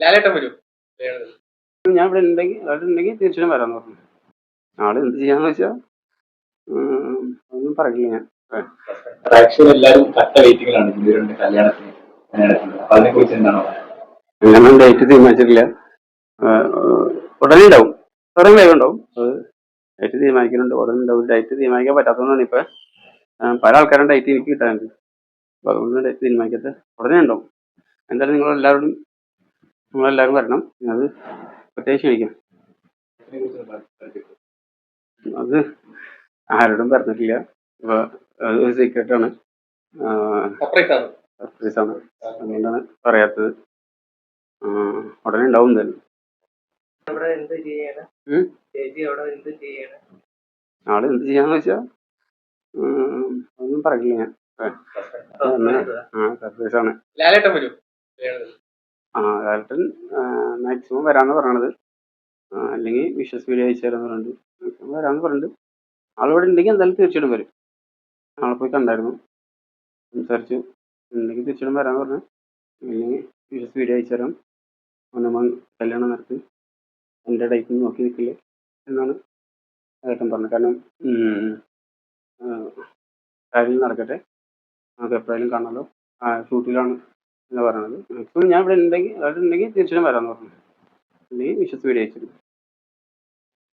ലാലേട്ടൻ വരും. ഞാൻ ഇവിടെ ഉണ്ടെങ്കിൽ അവിടെ ഉണ്ടെങ്കിൽ തീർച്ചയായും വരാമെന്ന് പറഞ്ഞു. ആൾ എന്ത് ചെയ്യാന്ന് വെച്ചാൽ ഒന്നും പറയില്ല ഞാൻ. എല്ലാവരും കട്ട വെയിറ്റിംഗിലാണ് കല്യാണത്തിന് അതിനെ കുറിച്ച് എന്താണ് പറയുക ഡേറ്റ് തീരുമാനിച്ചിട്ടില്ല. ഉടനെ ഉണ്ടാവും ഉടനെ വേഗം ഉണ്ടാവും. അത് ഡേറ്റ് തീരുമാനിക്കുന്നുണ്ട്. ഉടനെ ഉണ്ടാവും ഡേറ്റ് തീരുമാനിക്കാൻ പറ്റാത്തതുകൊണ്ടാണ് ഇപ്പൊ പല ആൾക്കാരും ഡേറ്റ് എനിക്ക് കിട്ടാറുണ്ട് അപ്പൊ അതുകൊണ്ട് ഡേറ്റ് തീരുമാനിക്കട്ടെ ഉടനെ ഉണ്ടാവും. എന്തായാലും നിങ്ങൾ എല്ലാവരും നിങ്ങളെല്ലാവരും വരണം. അത് പ്രത്യേകിച്ച് ക്ഷണിക്കാം. അത് ആരോടും പറഞ്ഞിട്ടില്ല. അപ്പൊ അത് ഒരു സീക്രട്ടാണ് സർപ്രൈസാണ്. അതുകൊണ്ടാണ് പറയാത്തത്. ഉടനെ ഉണ്ടാവും തന്നെ അവിടെ എന്ത് ചെയ്യാണ്? ഉം? ചേച്ചി എന്ത് ചെയ്യാണ്? ആൾ എന്ത് ചെയ്യാന്ന് വെച്ചാ ഒന്നും പറയില്ല ഞാൻ. ആ മാക്സിമം വരാമെന്ന് പറയണത്. അല്ലെങ്കിൽ വിശ്വസ് വീഡിയോ അയച്ചു തരാന്ന് പറഞ്ഞിട്ട് മാക്സിമം വരാമെന്ന് പറഞ്ഞിട്ട് ആളിവിടെ ഉണ്ടെങ്കിൽ എന്തായാലും തീർച്ചയായിട്ടും വരും. ആളെ പോയി കണ്ടായിരുന്നു. സംസാരിച്ചു. ഉണ്ടെങ്കിൽ തീർച്ചയായിട്ടും വരാമെന്ന് പറഞ്ഞു. അല്ലെങ്കിൽ വിശ്വസ് വീഡിയോ അയച്ചു തരാം. കല്യാണം നടത്തി. എന്റെ ഡേറ്റ് നോക്കി നിൽക്കില്ലേ എന്നാണ് ഏട്ടൻ പറഞ്ഞത്. കാരണം കാര്യങ്ങൾ നടക്കട്ടെ. നമുക്ക് എപ്പോഴായാലും കാണാമല്ലോ ഷൂട്ടിലാണ് എന്ന് പറഞ്ഞത്. മാക്സിമം ഞാൻ ഇവിടെ ഉണ്ടെങ്കിൽ അവിടെ ഉണ്ടെങ്കിൽ തീർച്ചയായും വരാമെന്ന് പറഞ്ഞു അല്ലെങ്കിൽ വിശ്വസ് വീഡിയോ അയച്ചു